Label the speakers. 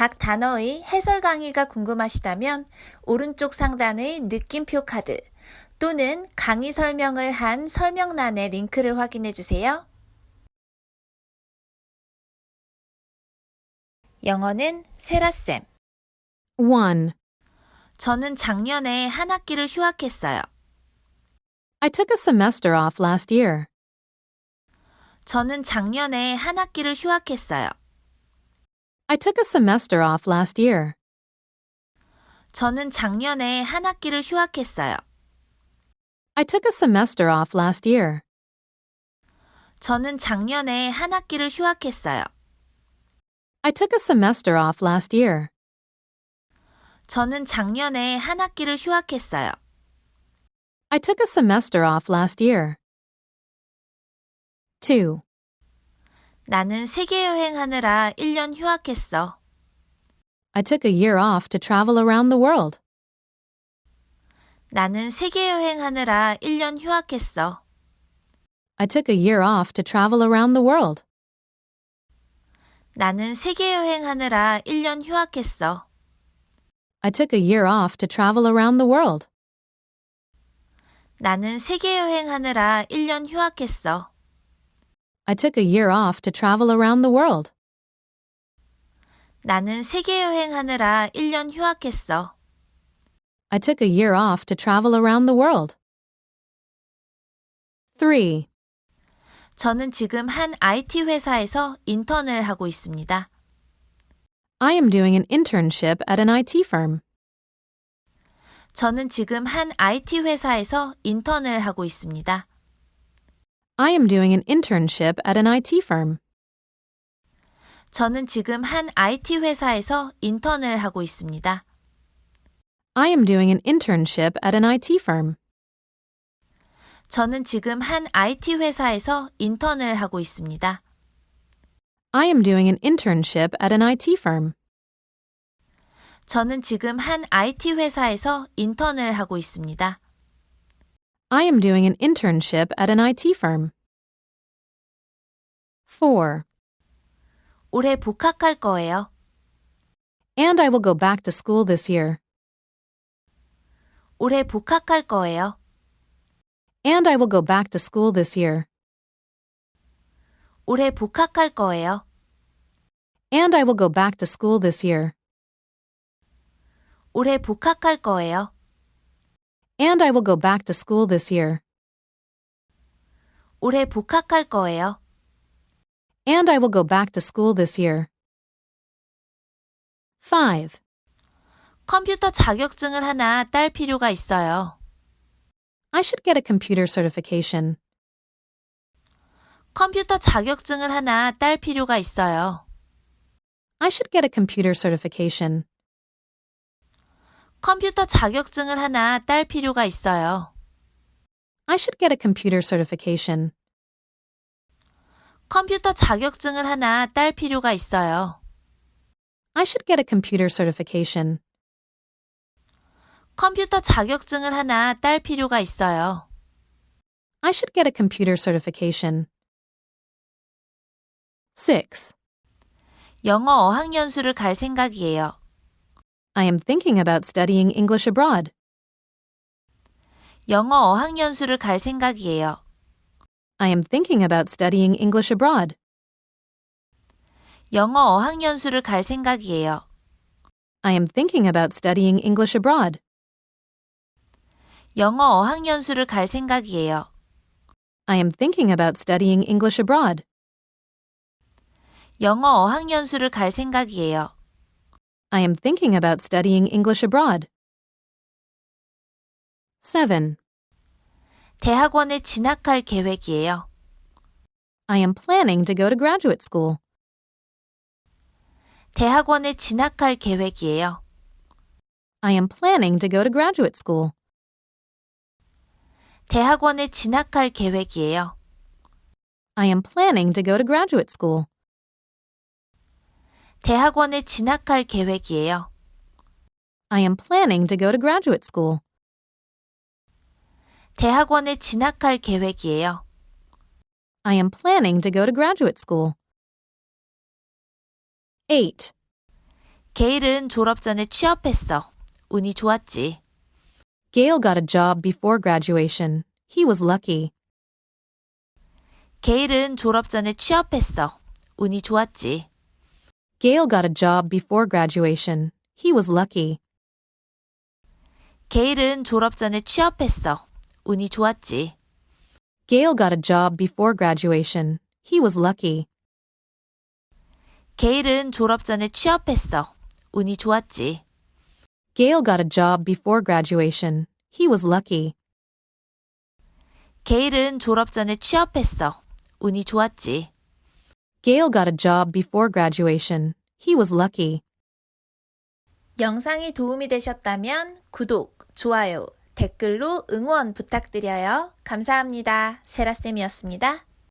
Speaker 1: 각 단어의 해설 강의가 궁금하시다면 오른쪽 상단의 느낌표 카드 또는 강의 설명을 한 설명란의 링크를 확인해 주세요. 영어는 세라쌤.
Speaker 2: 1.
Speaker 1: 저는 작년에 한 학기를 휴학했어요.
Speaker 2: I took a semester off last year.
Speaker 1: 저는 작년에 한 학기를 휴학했어요.
Speaker 2: I took a semester off last year.
Speaker 1: 저는 작년에 한 학기를 휴학했어요.
Speaker 2: I took a semester off last year.
Speaker 1: 저는 작년에 한 학기를 휴학했어요.
Speaker 2: I took a semester off last year.
Speaker 1: 저는 작년에 한 학기를 휴학했어요.
Speaker 2: I took a semester off last year. 2.
Speaker 1: 나는 세계 여행하느라 1년 휴학했어.
Speaker 2: I took a year off to travel around the world.
Speaker 1: 나는 세계 여행하느라 1년 휴학했어.
Speaker 2: I took a year off to travel around the world.
Speaker 1: 나는 세계 여행하느라 1년 휴학했어.
Speaker 2: I took a year off to travel around the world.
Speaker 1: 나는 세계 여행하느라 1년 휴학했어.
Speaker 2: I took a year off to travel around the world.
Speaker 1: 나는 세계 여행하느라 1년 휴학했어.
Speaker 2: I took a year off to travel around the world. 3.
Speaker 1: 저는 지금 한 IT 회사에서 인턴을 하고 있습니다.
Speaker 2: I am doing an internship at an IT firm.
Speaker 1: 저는 지금 한 IT 회사에서 인턴을 하고 있습니다.
Speaker 2: I am doing an internship at an IT firm.
Speaker 1: 저는 지금 한 IT 회사에서 인턴을 하고 있습니다.
Speaker 2: I am doing an internship at an IT firm.
Speaker 1: 저는 지금 한 IT 회사에서 인턴을 하고 있습니다.
Speaker 2: I am doing an internship at an IT firm.
Speaker 1: 저는 지금 한 IT 회사에서 인턴을 하고 있습니다.
Speaker 2: I am doing an internship at an IT firm. 4.
Speaker 1: 올해 복학할 거예요.
Speaker 2: And I will go back to school this year.
Speaker 1: 올해 복학할 거예요.
Speaker 2: And I will go back to school this year.
Speaker 1: 올해 복학할 거예요.
Speaker 2: And I will go back to school this year.
Speaker 1: 올해 복학할 거예요.
Speaker 2: And I will go back to school this year.
Speaker 1: 올해 복학할 거예요.
Speaker 2: And I will go back to school this year. 5.
Speaker 1: 컴퓨터 자격증을 하나 딸 필요가 있어요.
Speaker 2: I should get a computer certification.
Speaker 1: 컴퓨터 자격증을 하나 딸 필요가 있어요.
Speaker 2: I should get a computer certification.
Speaker 1: 컴퓨터 자격증을 하나 딸 필요가 있어요.
Speaker 2: I should get a computer certification.
Speaker 1: 컴퓨터 자격증을 하나 딸 필요가 있어요.
Speaker 2: I should get a computer certification.
Speaker 1: 컴퓨터 자격증을 하나 딸 필요가 있어요.
Speaker 2: I should get a computer certification. 6.
Speaker 1: 영어 어학연수를 갈 생각이에요.
Speaker 2: I am thinking about studying English abroad.
Speaker 1: 영어 어학연수를 갈 생각이에요.
Speaker 2: I am thinking about studying English abroad.
Speaker 1: 영어 어학연수를 갈 생각이에요.
Speaker 2: I am thinking about studying English abroad.
Speaker 1: 영어 어학연수를 갈 생각이에요.
Speaker 2: I am thinking about studying English abroad.
Speaker 1: 영어 어학연수를 갈 생각이에요.
Speaker 2: I am thinking about studying English abroad. 7.
Speaker 1: 대학원에 진학할 계획이에요.
Speaker 2: I am planning to go to graduate school.
Speaker 1: 대학원에 진학할 계획이에요.
Speaker 2: I am planning to go to graduate school.
Speaker 1: 대학원에 진학할 계획이에요.
Speaker 2: I am planning to go to graduate school.
Speaker 1: 대학원에 진학할 계획이에요.
Speaker 2: I am planning to go to graduate school.
Speaker 1: 대학원에 진학할 계획이에요.
Speaker 2: I am planning to go to graduate school. 8.
Speaker 1: 게일은 졸업 전에 취업했어. 운이 좋았지.
Speaker 2: Gail got a job before graduation. He was lucky.
Speaker 1: 게일은 졸업 전에 취업했어. 운이 좋았지.
Speaker 2: Gail got a job before graduation. He was lucky.
Speaker 1: 게일은 졸업 전에 취업했어. 운이 좋았지.
Speaker 2: Gail got a job before graduation. He was lucky.
Speaker 1: 게일은 졸업 전에 취업했어. 운이 좋았지.
Speaker 2: Gail got a job before graduation. He was lucky.
Speaker 1: 게일은 졸업 전에 취업했어. 운이 좋았지.
Speaker 2: Gail got a job before graduation. He was lucky.
Speaker 1: 영상이 도움이 되셨다면 구독, 좋아요, 댓글로 응원 부탁드려요. 감사합니다. 세라쌤이었습니다.